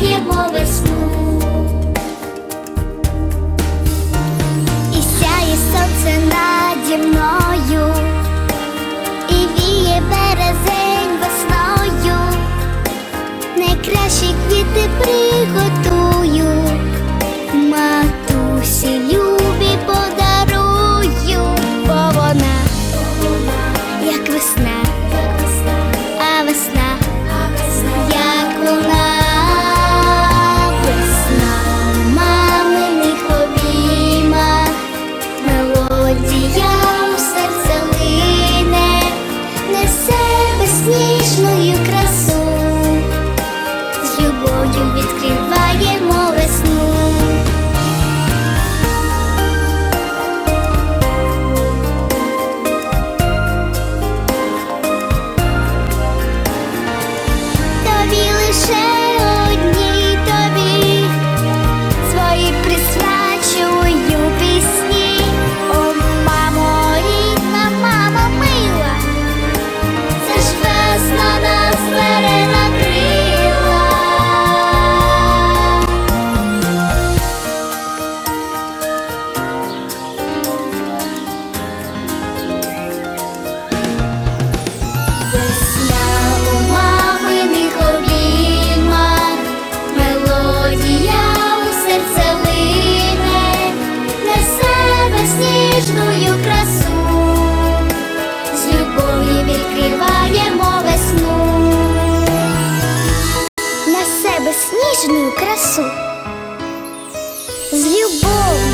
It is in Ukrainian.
Відкриваємо весну. І сяє сонце наді мною, і віє березень весною найкращі квіти приготую, матусі з любов'ю ніжну красу з любов'ю.